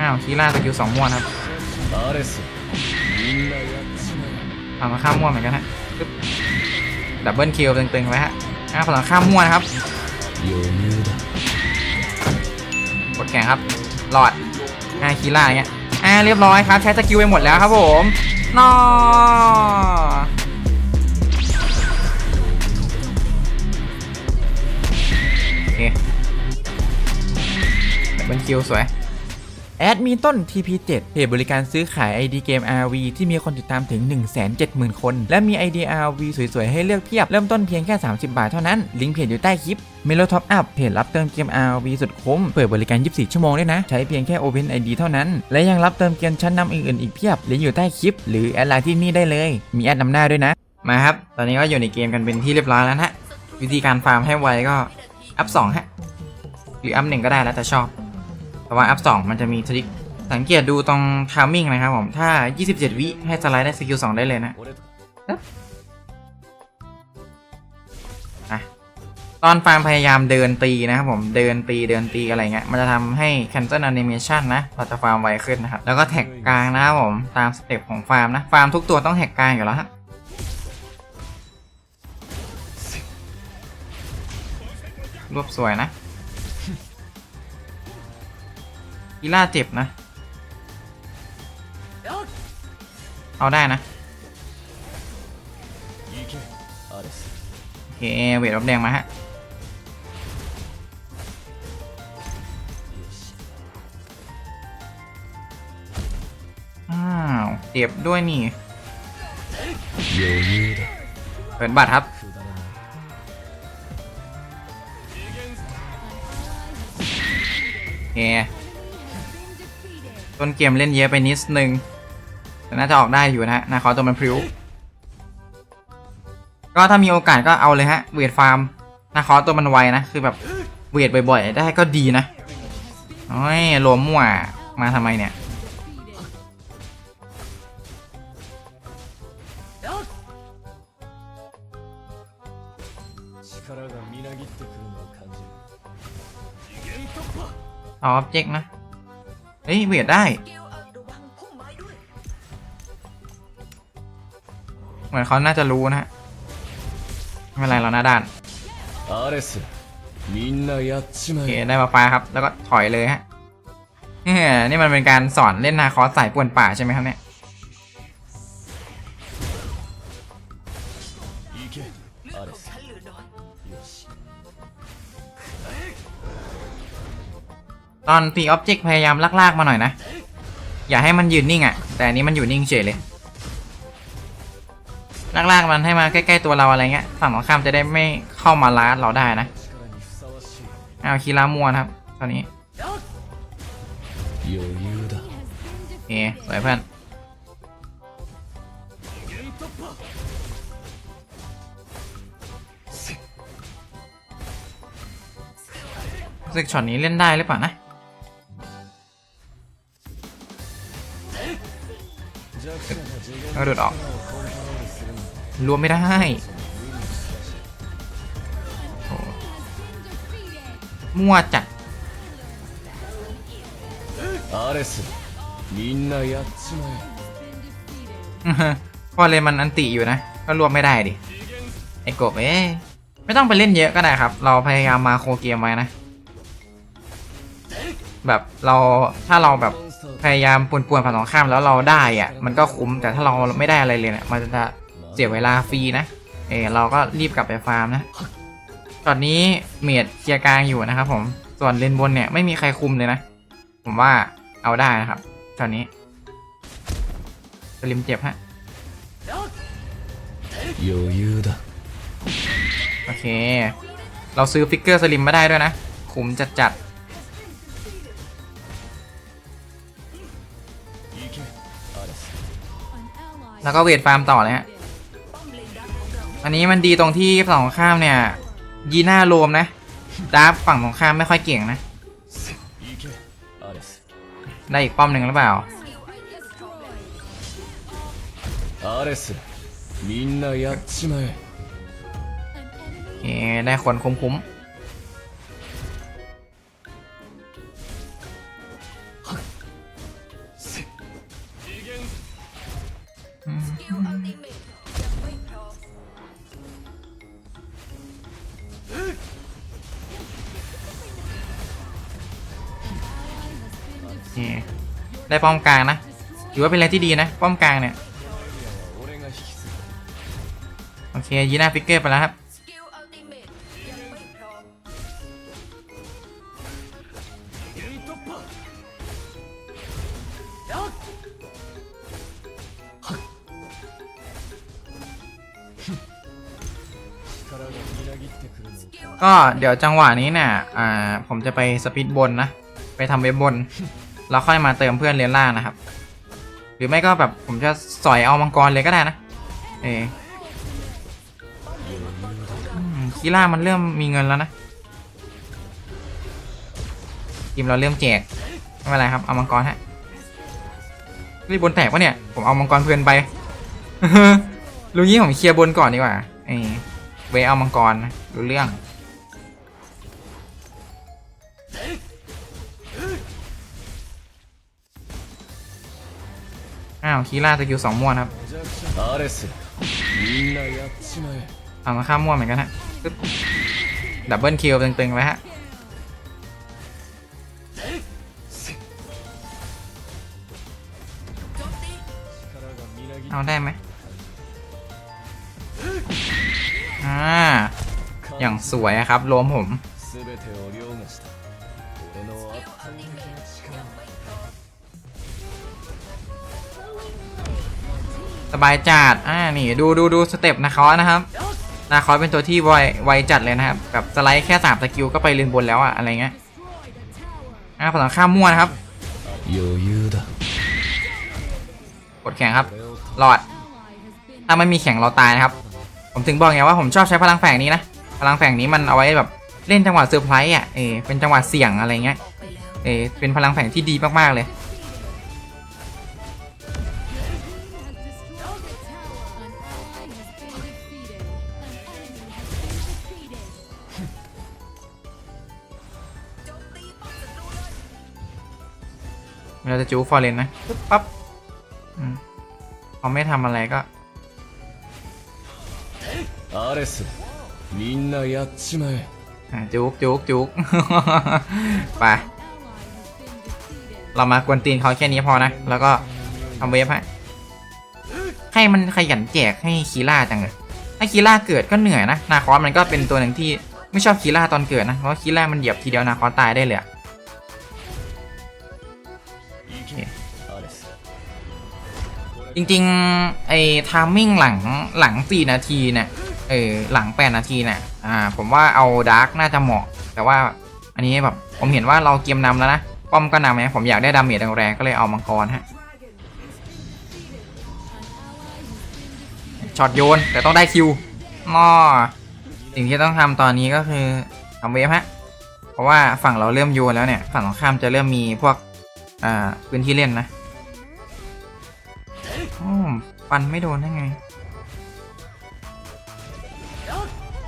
อ้าวคีร่าตะคิวสองม่วนครับทำมาข้ามม่วนเหมือนกันฮะดับเบิลคิวตึงๆไว้ฮะอ้าวพลังข้ามม่วนครับกดแข่งครับหลอดอ้าคีร่าเงี้ยอ้าเรียบร้อยครับใช้สกิลไปหมดแล้วครับผมนอโเคดับเบิลคิวสวย แอดมีต้น TP7 เพจบริการซื้อขาย ID เกม RV ที่มีคนติดตามถึง 170,000 คน และมี ID RV สวยๆ ให้เลือกเพียบ เริ่มต้นเพียงแค่ 30 บาทเท่านั้น ลิงก์เพจอยู่ใต้คลิปเมโลท็อปอัพเพจรับเติมเกม RV สุดคุ้ม เปิดบริการ 24 ชั่วโมงด้วยนะ ใช้เพียงแค่ Open ID เท่านั้น และยังรับเติมเกมชั้นนำอื่นๆ อีกเพียบลิงก์อยู่ใต้คลิป หรือแอดไลน์ที่นี่ได้เลย มีแอดนำหน้าด้วยนะ มาครับ ตอนนี้ก็อยู่ในเกมกันเป็นที่เรียบร้อยแล้วนะฮะวิธีการฟาร์มให้ไวก็อัพ2ฮะหรืออัพ1ก็ได้แล้วแต่ชอบ แต่ว่าอัพ2มันจะมีทริคสังเกตดูตรงทามมิ่งนะครับผม ถ้า 27 วิให้สไลด์ได้สกิล2ได้เลยนะอะตอนฟาร์มพยายามเดินตีนะครับผม เดินตีเดินตีอะไรเงี้ย มันจะทำให้ cancel animation นะ เราจะฟาร์มไวขึ้นนะครับ แล้วก็แท็กกลางนะครับผม ตามสเต็ปของฟาร์มนะ ฟาร์มทุกตัวต้องแท็กกลางอยู่แล้วฮะรวบสวยนะ กีล่าเจ็บนะ เอาได้นะ โอเค เวทรับแดงมาฮะ อ้าว เจ็บด้วยนี่ เปิดบัตรครับโอเค ต้นเกมเล่นเยอะไปนิดนึง แต่น่าจะออกได้อยู่นะฮะนาคอตัวมันพริ้ว ก็ถ้ามีโอกาสก็เอาเลยฮะ เวทฟาร์มนะคอตัวมันไวนะ คือแบบเวทบ่อยๆ ได้ก็ดีนะโอ้ยหลวมมั่วมาทำไมเนี่ยออบเจกต์นะ เฮ้ยเวทได้เหมือนเขาน่าจะรู้นะไม่เป็ไรเราหน้าด้านโอเคได้มาปลาครับ แล้วก็ถอยเลยฮะนี่มันเป็นการสอนเล่นนาคอสส่ป่วนป่าใช่ไหมครับเนี่ย ตอนตีออบเจกต์พยายามลากๆมาหน่อยนะ อย่าให้มันยืนนิ่งอะ่ะ แต่นี้มันอยู่นิ่งเฉยเลยลากๆมันให้มาใกล้ๆตัวเราอะไรเงี้ยฝั่งของข้ามจะได้ไม่เข้ามาล้าเราได้นะเอาคีรามัวครับตอนนี้เอสไปเพื่อนซึกช็อตนี้เล่นได้หรือเปล่านะ เอาดูดออก をコントロールするの รวมไม่ได้โอ้มั่วจัด アレスみんなやっちまえ อื้อฮึเพราะเลนมันอันติอยู่นะ ก็รวมไม่ได้ดิ ไอ้กบเอ้ยไม่ต้องไปเล่นเยอะก็ได้ครับ เราพยายามมาโคเกมไว้นะ แบบเราถ้าเราแบบ モンスター พย พยายามป่วนผ่านสองข้ามแล้วเราได้อะมันก็คุ้มแต่ถ้าเราไม่ได้อะไรเลยเนี่ยมันจะเสียเวลาฟรีนะเออเราก็รีบกลับไปฟาร์มนะ ตอนนี้เมียดเคียร์กลางอยู่นะครับผมส่วนเลนบนเนี่ยไม่มีใครคุมเลยนะ ผมว่าเอาได้นะครับ ตอนนี้สลิมเจ็บฮะโอเค เราซื้อฟิกเกอร์สลิมมาได้ด้วยนะ คุมจัดจัด แล้วก็เวทฟาร์มต่อเลยฮะ อันนี้มันดีตรงที่สองข้ามเนี่ย ยีน่าโรมนะดาร์ฟฝั่งตรงข้ามไม่ค่อยเก่งนะ ได้อีกป้อมหนึ่งหรือเปล่าโอเคได้คนคุ้มๆ ได้ป้อมกลางนะถือว่าเป็นอะไรที่ดีนะ ป้อมกลางเนี่ย โอเคยีน่าฟิกเกอร์ไปแล้วครับก็เดี๋ยวจังหวะนี้เนี่ย อ่า ผมจะไปสปีดบนนะ ไปทำเว็บบน แล้วค่อยมาเติมเพื่อนเลนล่างนะครับ หรือไม่ก็แบบผมจะสอยเอามังกรเลยก็ได้นะ เออคีล่ามันเริ่มมีเงินแล้วนะทีมเราเริ่มแจกไม่เป็นไรครับเอามังกรฮะรีบบนแตกปะเนี่ยผมเอามังกรเพื่อนไปรู้งี้ผมเคลียร์บนก่อนดีกว่าเออเวเอามังกรรู้เรื่อง อ้าวคีร่าสกิลสองม้วนครับเอามาข้ามม้วนเหมือนกันฮะดับเบิลคิวตึงๆไว้ฮะเอาได้ไหมอ่า อย่างสวยครับรวมผม สบายจัดอ่านี่ดูดูดูสเต็ปนะคอนะครับนาคอเป็นตัวที่ไวไวจัดเลยนะครับกับสไลด์แค่สามสกิลก็ไปลื่นบนแล้วอะอะไรเงี้ยอ่าผลังข้ามมั่วนะครับกดแข่งครับหลอดถ้าไม่มีแข่งเราตายนะครับ ผมถึงบอกไงว่าผมชอบใช้พลังแฝงนี้นะพลังแฝงนี้มันเอาไว้แบบเล่นจังหวะเซอร์ไพรส์อะเออเป็นจังหวะเสี่ยงอะไรเงี้ยเออเป็นพลังแฝงที่ดีมากๆเลย เราจะจูฟอร์เรนนะปึ๊บปั๊บพอไม่ทำอะไรก็อาเรสมินนายัดชิมาจุกจุกจุกไปเรามากวนตีนเขาแค่นี้พอนะ แล้วก็ทำเวฟให้ให้มันขยันแจกให้คีล่าจังเลยถ้าคีล่าเกิดก็เหนื่อยนะ นาคอสมันก็เป็นตัวหนึ่งที่ไม่ชอบคีล่าตอนเกิดนะ เพราะคีล่ามันเหยียบทีเดียวนาคอสตายได้เลย จริงๆไอ้ทามมิ่งหลังหลัง4นาทีเนี่ยเออหลัง8นาทีเนี่ยอ่าผมว่าเอาดาร์กน่าจะเหมาะ แต่ว่าอันนี้แบบผมเห็นว่าเราเกมนำแล้วนะป้อมก็นำไงผมอยากได้ดาเมจแรงๆก็เลยเอามังกรฮะช็อตโยน แต่ต้องได้คิวมอสิ่งที่ต้องทำตอนนี้ก็คือทำเวฟฮะ เพราะว่าฝั่งเราเริ่มโยนแล้วเนี่ย ฝั่งตรงข้ามจะเริ่มมีพวกอ่าพื้นที่เล่นนะ อ้อฟันไม่โดนได้ไง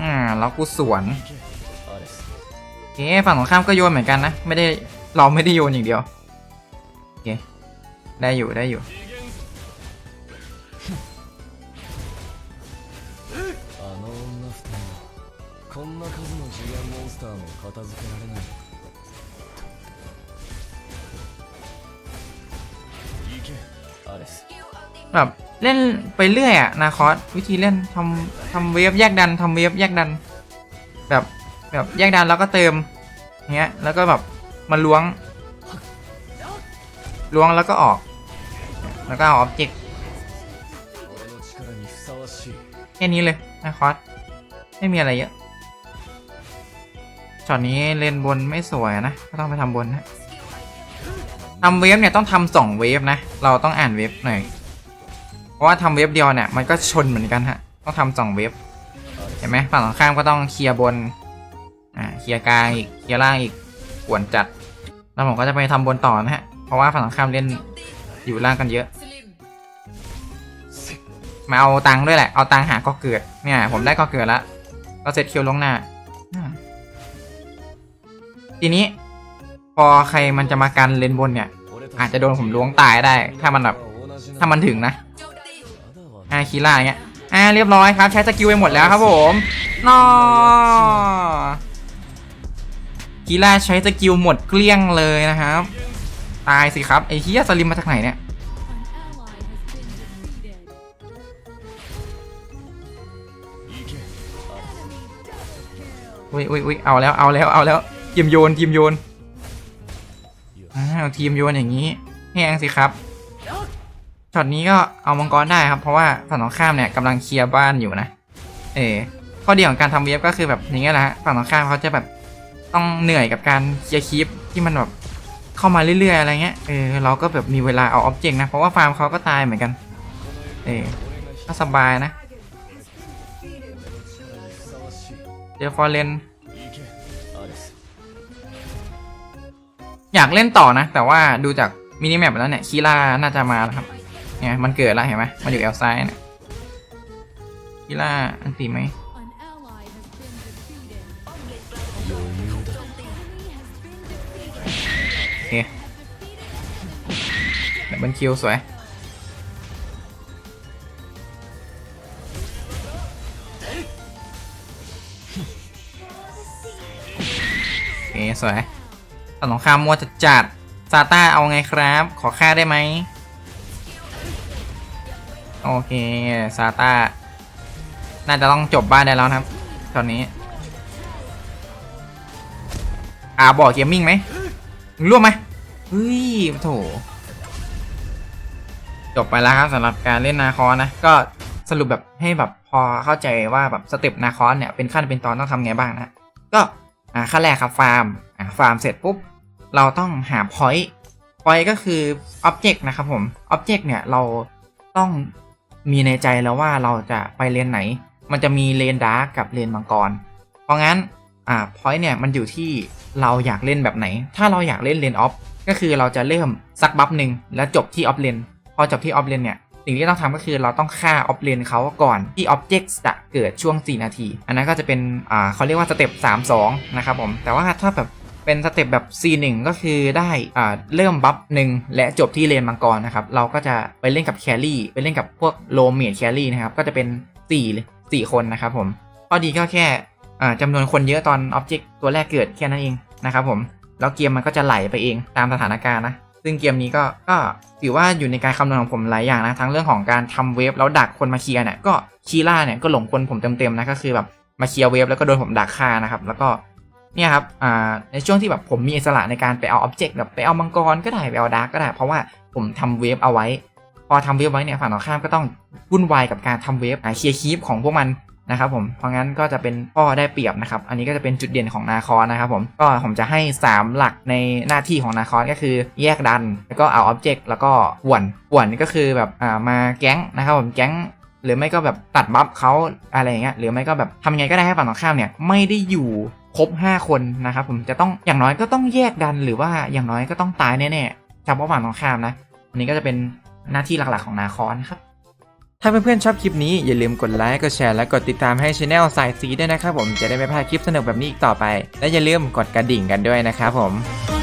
อ่า แล้วกูสวน 行けアレス โอเค ฝั่งตรงข้ามก็โยนเหมือนกันนะ ไม่ได้ เราไม่ได้โยนอย่างเดียว โอเค ได้อยู่ ได้อยู่ あの女二人はこんな数の次元モンスターも片付けられない行けアレス แบบเล่นไปเรื่อยอะนาคอสวิธีเล่นทำทำเวฟแยกดันทำเวฟแยกดัน แบบแบบแยกดันแล้วก็เติมเงี้ยแล้วก็แบบมันล้วง ล้วงแล้วก็ออก แล้วก็เอาออบเจกต์แค่นี้เลยนาคอสไม่มีอะไรเยอะช็อตนี้เล่นบนไม่สวยนะก็ต้องไปทำบนนะทำเวฟเนี่ยต้องทำสองเวฟนะ เราต้องอ่านเวฟหน่อย ราะว่าทำเว็บเดียวเนี่ยมันก็ชนเหมือนกันฮะ ต้องทำสองเว็บเห็นไหมฝั่งตรงข้ามก็ต้องเคลียร์บน อ่า เคลียร์กลางอีก เคลียร์ล่างอีกกวนจัด แล้วผมก็จะไปทำบนต่อนะฮะ เพราะว่าฝั่งตรงข้ามเล่นอยู่ล่างกันเยอะ มาเอาตังค์ด้วยแหละ เอาตังค์หาก็เกิด เนี่ย ผมได้ก็เกิดละ ก็เซตคิวลงหน้า ทีนี้ พอใครมันจะมากันเลนบนเนี่ย อาจจะโดนผมล้วงตายได้ ถ้ามันแบบ ถ้ามันถึงนะ คีล่าเงี้ยอ่าเรียบร้อยครับ ใช้สกิลไปหมดแล้วครับผมนอคีล่าใช้สกิลหมดเกลี้ยงเลยนะครับ ตายสิครับไอ้เฮียสลิมมาจากไหนเนี่ยอุ้ยอุ้ยอุ้ยเอาแล้วเอาแล้วเอาแล้วทีมโยนทีมโยนอ้าวทีมโยนอย่างนี้แห้งสิครับ ช็อตนี้ก็เอามังกรได้ครับ เพราะว่าฝั่งตรงข้ามเนี่ยกำลังเคลียร์บ้านอยู่นะ เออข้อดีของการทำเวฟก็คือแบบนี้ยนะฮะฝั่งตรงข้ามเขาจะแบบต้องเหนื่อยกับการเคลียร์คีปที่มันแบบเข้ามาเรื่อยๆ อะไรเงี้ย เออเราก็แบบมีเวลาเอาออบเจกต์นะ เพราะว่าฟาร์มเขาก็ตายเหมือนกัน เออก็สบายนะ เจอฟอร์เรนอยากเล่นต่อนะ แต่ว่าดูจากมินิแมปแล้วเนี่ยคีร่าน่าจะมาแล้วครับ เนี่ยมันเกิดแล้วเห็นไหมมันอยู่แอลไซน์กีฬาอันตีไหมเคดัยเบิลคิวสวยโอเคสวยตอนสงครามมัวจัดจัดซาต้าเอาไงครับ ขอค่าได้ไหม โอเคซาต้าน่าจะต้องจบบ้านได้แล้วครับ ตอนนี้อาบอกเกมมิ่งไหมร่วมไหมเฮ้ยโถจบไปแล้วครับสำหรับการเล่นนาคอนะ ก็สรุปแบบให้แบบพอเข้าใจว่าแบบสเต็ปนาคอนเนี่ยเป็นขั้นเป็นตอนต้องทำไงบ้างนะ ก็อ่าขั้นแรกครับฟาร์มอ่าฟาร์มเสร็จปุ๊บ เราต้องหา point point ก็คือ object นะครับผม object เนี่ยเราต้อง มีในใจแล้วว่าเราจะไปเลนไหน มันจะมีเลนดาร์กกับเลนมังกร เพราะงั้นอ่า point เนี่ยมันอยู่ที่เราอยากเล่นแบบไหน ถ้าเราอยากเล่นเลนออฟก็คือเราจะเริ่มซักบัฟหนึ่งแล้วจบที่ออฟเลนพอจบที่ออฟเลนเนี่ยสิ่งที่ต้องทำก็คือเราต้องฆ่าออฟเลนเขาก่อนที่ Object จะเกิดช่วง 4 นาที อันนั้นก็จะเป็นอ่าเขาเรียกว่าสเต็ป3 2 นะครับผม แต่ว่าถ้าแบบ เป็นสเต็ปแบบ C1 ก็คือได้อ่าเริ่มบัฟหนึ่งและจบที่เลนมังกรนะครับ เราก็จะไปเล่นกับแครี่ไปเล่นกับพวกโลเมดแครี่นะครับ ก็จะเป็น4เลย4คนนะครับผมข้อดีก็แค่อ่าจำนวนคนเยอะตอน Object ตัวแรกเกิดแค่นั้นเองนะครับผมแล้วเกมมันก็จะไหลไปเองตามสถานการณ์นะซึ่งเกมนี้ก็ก็ถือว่าอยู่ในการคำนวณของผมหลายอย่างนะทั้งเรื่องของการทำเวฟแล้วดักคนมาเคลียร์เนี่ยก็คีล่าเนี่ยก็หลงคนผมเต็มๆนะก็คือแบบมาเคลียร์เวฟแล้วก็โดนผมดักฆ่านะครับแล้วก็ เนี่ยครับอ่าในช่วงที่แบบผมมีอิสระในการไปเอาอ็อบเจกต์แบบไปเอามังกรก็ได้ไปเอาดาร์กก็ได้ เพราะว่าผมทำเวฟเอาไว้ พอทำเวฟไว้เนี่ยฝั่งตรงข้ามก็ต้องวุ่นวายกับการทำเวฟเคลียร์คีปของพวกมันนะครับผมเพราะงั้นก็จะเป็นข้อได้เปรียบนะครับ อันนี้ก็จะเป็นจุดเด่นของนาคอนนะครับผมก็ผมจะให้ 3 หลักในหน้าที่ของนาคอนก็คือแยกดัน แล้วก็เอาอ็อบเจกต์แล้วก็ป่วนป่วนนี่ก็คือแบบอ่ามาแก๊งนะครับผมแก๊งหรือไม่ก็แบบตัดบัฟเขาอะไรอย่างเงี้ยหรือไม่ก็แบบทำยังไงก็ได้ให้ฝั่งตรงข้ามเนี่ยไม่ได้อยู่ ครบ 5 คนนะครับผมจะต้องอย่างน้อยก็ต้องแยกดันหรือว่าอย่างน้อยก็ต้องตายแน่ๆเฉพาะฝั่งตรงข้ามนะอันนี้ก็จะเป็นหน้าที่หลักๆของนาคอนครับถ้าเพื่อนๆชอบคลิปนี้อย่าลืมกดไลค์กดแชร์และกดติดตามให้ช anel สายสีด้วยนะครับผมจะได้ไม่พลาดคลิปสนุกแบบนี้อีกต่อไป และอย่าลืมกดกระดิ่งกันด้วยนะครับผม